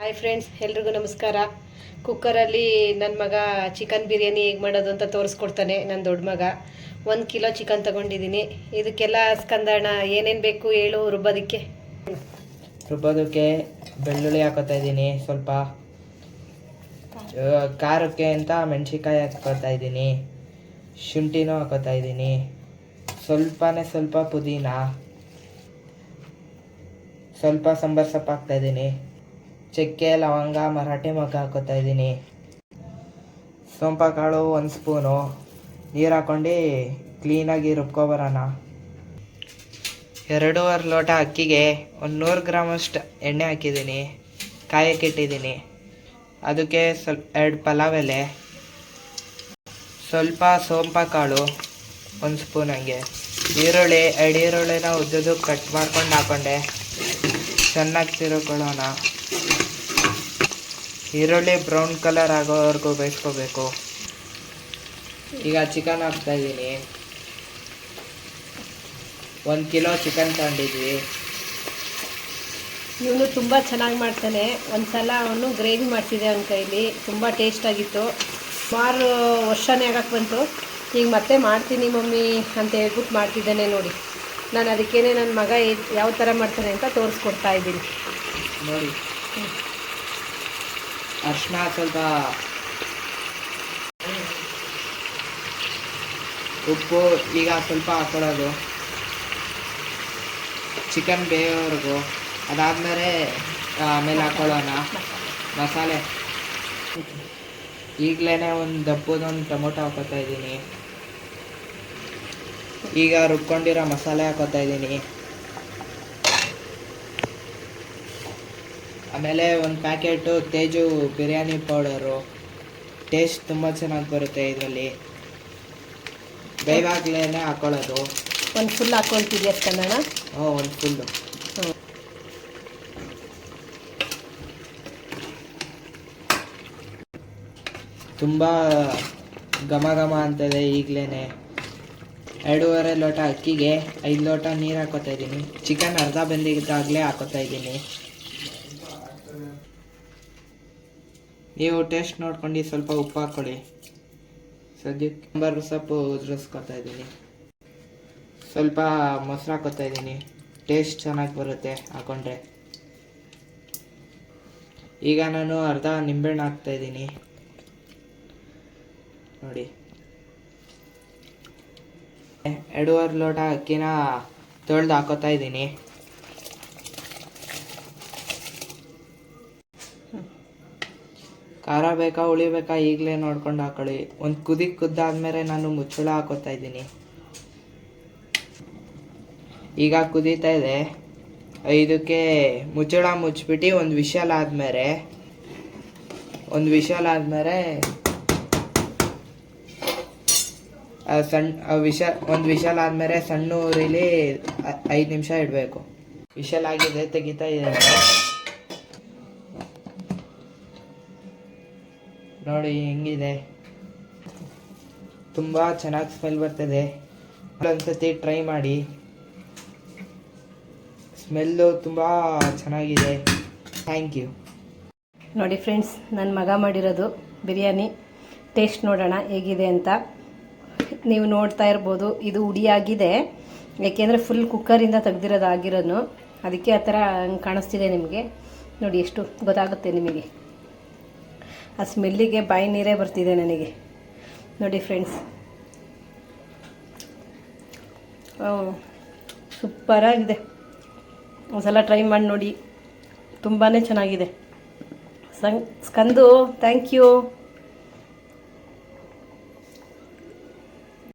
Hi friends ಎಲ್ರಿಗೂ ನಮಸ್ಕಾರ. ಕುಕ್ಕರಲ್ಲಿ ನನ್ನ ಮಗ ಚಿಕನ್ ಬಿರಿಯಾನಿ ಹೇಗೆ ಮಾಡೋದು ಅಂತ ತೋರಿಸ್ಕೊಡ್ತಾನೆ ನನ್ನ ದೊಡ್ಡ ಮಗ. ಒಂದು ಕಿಲೋ ಚಿಕನ್ ತಗೊಂಡಿದ್ದೀನಿ ಇದಕ್ಕೆಲ್ಲ ಸ್ಕಂದಣ ಏನೇನು ಬೇಕು ಹೇಳು ರುಬ್ಬೋದಕ್ಕೆ. ರುಬ್ಬೋದಕ್ಕೆ ಬೆಳ್ಳುಳ್ಳಿ ಹಾಕೋತಾ ಇದ್ದೀನಿ, ಸ್ವಲ್ಪ ಖಾರಕ್ಕೆ ಅಂತ ಮೆಣಸಿನ್ಕಾಯಿ ಹಾಕೋತಾ ಇದ್ದೀನಿ, ಶುಂಠಿನೂ ಹಾಕೋತಾ ಇದ್ದೀನಿ, ಸ್ವಲ್ಪನೇ ಸ್ವಲ್ಪ ಪುದೀನ, ಸ್ವಲ್ಪ ಸಾಂಬಾರು ಸೊಪ್ಪು ಹಾಕ್ತಾ ಇದ್ದೀನಿ. ಚಕ್ಕೆ, ಲವಂಗ, ಮರಾಠಿ ಮೊಗ್ಗ ಹಾಕೋತಾ ಇದ್ದೀನಿ. ಸೋಂಪ ಕಾಳು ಒಂದು ಸ್ಪೂನು. ನೀರು ಹಾಕ್ಕೊಂಡು ಕ್ಲೀನಾಗಿ ರುಬ್ಕೊಬರೋಣ ಎರಡೂವರೆ ಲೋಟ ಅಕ್ಕಿಗೆ ಒಂದು ನೂರು ಗ್ರಾಮಷ್ಟು ಎಣ್ಣೆ ಹಾಕಿದ್ದೀನಿ. ಕಾಯಕ್ಕೆ ಇಟ್ಟಿದ್ದೀನಿ. ಅದಕ್ಕೆ ಸ್ವಲ್ಪ ಎರಡು ಪಲಾವ್ ಎಲೆ. ಸ್ವಲ್ಪ ಸೋಂಪ ಕಾಳು ಒಂದು ಸ್ಪೂನ್ ಹಂಗೆ. ಈರುಳ್ಳಿ, ಎರಡು ಈರುಳ್ಳಿನ ಉದ್ದದ್ದು ಕಟ್ ಮಾಡ್ಕೊಂಡು ಹಾಕೊಂಡೆ. ಚೆನ್ನಾಗಿ ತಿರುಕೊಳ್ಳೋಣ. ಈರುಳ್ಳಿ ಬ್ರೌನ್ ಕಲರ್ ಆಗೋವರೆಗೂ ಬೇಯಿಸ್ಕೋಬೇಕು. ಈಗ ಚಿಕನ್ ಹಾಕ್ತಾ ಇದ್ದೀನಿ. ಒಂದು ಕಿಲೋ ಚಿಕನ್ ತಗೊಂಡಿದ್ವಿ. ಇವನು ತುಂಬ ಚೆನ್ನಾಗಿ ಮಾಡ್ತಾನೆ. ಒಂದು ಸಲ ಅವನು ಗ್ರೇವಿ ಮಾಡ್ತಿದ್ದೆ ಅವನ ಕೈಲಿ. ತುಂಬ ಟೇಸ್ಟ್ ಆಗಿತ್ತು. ಸುಮಾರು ವರ್ಷನೇ ಆಗಕ್ಕೆ ಬಂತು. ಈಗ ಮತ್ತೆ ಮಾಡ್ತೀನಿ ಮಮ್ಮಿ ಅಂತ ಹೇಳ್ಬಿಟ್ಟು ಮಾಡ್ತಿದ್ದಾನೆ ನೋಡಿ. ನಾನು ಅದಕ್ಕೇನೆ ನನ್ನ ಮಗ ಯಾವ ಥರ ಮಾಡ್ತಾನೆ ಅಂತ ತೋರಿಸ್ಕೊಡ್ತಾ ಇದ್ದೀನಿ. ನೋಡಿ. ಅರ್ಶಿನ ಸ್ವಲ್ಪ ಉಪ್ಪು ಈಗ ಸ್ವಲ್ಪ ಹಾಕೊಳ್ಳೋದು. ಚಿಕನ್ ಬೇಯೋವರೆಗೂ. ಅದಾದಮೇಲೆ ಆಮೇಲೆ ಹಾಕೊಳ್ಳೋಣ. ಮಸಾಲೆ. ಈಗಲೇ ಒಂದು ದಪ್ಪದೊಂದು ಟೊಮೊಟೊ ಹಾಕೋತಾ ಇದ್ದೀನಿ. ಈಗ ರುಬ್ಕೊಂಡಿರೋ ಮಸಾಲೆ ಹಾಕೋತಾ ಇದ್ದೀನಿ. ಆಮೇಲೆ ಒಂದು packet Teju biryani powder taste ತುಂಬ ಚೆನ್ನಾಗಿ ಬರುತ್ತೆ ಇದರಲ್ಲಿ. ಬೇವಾಗ್ಲೇ ಹಾಕೊಳ್ಳೋದು. ಒಂದು ಫುಲ್ ಹಾಕ್ಕೊಳ್ತಿದ್ಯಾ ಕನ್ನಡ ಹ್ಞೂ ಒಂದು ಫುಲ್ಲು ತುಂಬ ಘಮ ಘಮ ಅಂತದೆ ಈಗಲೇ ಎರಡೂವರೆ ಲೋಟ ಅಕ್ಕಿಗೆ ಐದು ಲೋಟ ನೀರು ಹಾಕೋತಾ ಇದ್ದೀನಿ. ಚಿಕನ್ ಅರ್ಧ ಬೆಂದಿದ್ದಾಗಲೇ ಹಾಕೋತಾ ಇದ್ದೀನಿ. ನೀವು ಟೇಸ್ಟ್ ನೋಡ್ಕೊಂಡು ಸ್ವಲ್ಪ ಉಪ್ಪು ಹಾಕ್ಕೊಳ್ಳಿ ಸದ್ಯಕ್ಕೆ ಸಾಂಬಾರು ಸೊಪ್ಪು ಉದುರಿಸ್ಕೊತಾ ಇದ್ದೀನಿ. ಸ್ವಲ್ಪ ಮೊಸರು ಹಾಕೋತಾ ಇದ್ದೀನಿ. ಟೇಸ್ಟ್ ಚೆನ್ನಾಗಿ ಬರುತ್ತೆ ಹಾಕೊಂಡ್ರೆ. ಈಗ ನಾನು ಅರ್ಧ ನಿಂಬೆಹಣ್ಣು ಹಾಕ್ತಾ ಇದ್ದೀನಿ. ನೋಡಿ. ಎರಡೂವರೆ ಲೋಟ ಅಕ್ಕಿನ ತೊಳೆದು ಹಾಕೋತಾ ಇದ್ದೀನಿ. ಖಾರ ಬೇಕಾ, ಹುಳಿ ಈಗಲೇ ನೋಡ್ಕೊಂಡು ಹಾಕೊಳ್ಳಿ. ಒಂದು ಕುದಿ ಕುದ್ದಾದ್ಮೇಲೆ ನಾನು ಮುಚ್ಚಳ ಹಾಕೋತಾ ಇದ್ದೀನಿ. ಈಗ ಕುದೀತಾ ಇದೆ. ಇದಕ್ಕೆ ಮುಚ್ಚಳ ಮುಚ್ಚಿಬಿಟ್ಟು ಒಂದು ವಿಷಲ್ ಆದಮೇಲೆ, ಒಂದು ವಿಷಲ್ ಆದಮೇಲೆ ಸಣ್ಣ ವಿಷ ಒಂದು ವಿಷಲ್ ಆದಮೇಲೆ ಸಣ್ಣ ಊರಿಲಿ ಐದು ನಿಮಿಷ ಇಡಬೇಕು. ವಿಷಲ್ ಆಗಿದೆ, ತೆಗಿತಾ ಇದೆ. ನೋಡಿ ಹೆಂಗಿದೆ. ತುಂಬ ಚೆನ್ನಾಗಿ ಸ್ಮೆಲ್ ಬರ್ತದೆ. ಒಂದ್ಸತಿ ಟ್ರೈ ಮಾಡಿ. ಸ್ಮೆಲ್ಲು ತುಂಬ ಚೆನ್ನಾಗಿದೆ. ಥ್ಯಾಂಕ್ ಯು ನೋಡಿ ಫ್ರೆಂಡ್ಸ್ ನನ್ನ ಮಗ ಮಾಡಿರೋದು ಬಿರಿಯಾನಿ. ಟೇಸ್ಟ್ ನೋಡೋಣ ಹೇಗಿದೆ ಅಂತ. ನೀವು ನೋಡ್ತಾ ಇರ್ಬೋದು, ಇದು ಉಡಿಯಾಗಿದೆ ಯಾಕೆಂದರೆ ಫುಲ್ ಕುಕ್ಕರಿಂದ ತೆಗ್ದಿರೋದು ಆಗಿರೋನು ಅದಕ್ಕೆ ಆ ಥರ ಕಾಣಿಸ್ತಿದೆ ನಿಮಗೆ. ನೋಡಿ ಎಷ್ಟು ಗೊತ್ತಾಗುತ್ತೆ ನಿಮಗೆ. ಆ ಸ್ಮೆಲ್ಲಿಗೆ ಬಾಯಿ ನೀರೇ ಬರ್ತಿದೆ ನನಗೆ. ನೋಡಿ ಫ್ರೆಂಡ್ಸ್ ಸೂಪರಾಗಿದೆ. ಒಂದ್ಸಲ ಟ್ರೈ ಮಾಡಿ ನೋಡಿ. ತುಂಬಾ ಚೆನ್ನಾಗಿದೆ. ಸಂ ಸ್ಕಂದು ಥ್ಯಾಂಕ್ ಯು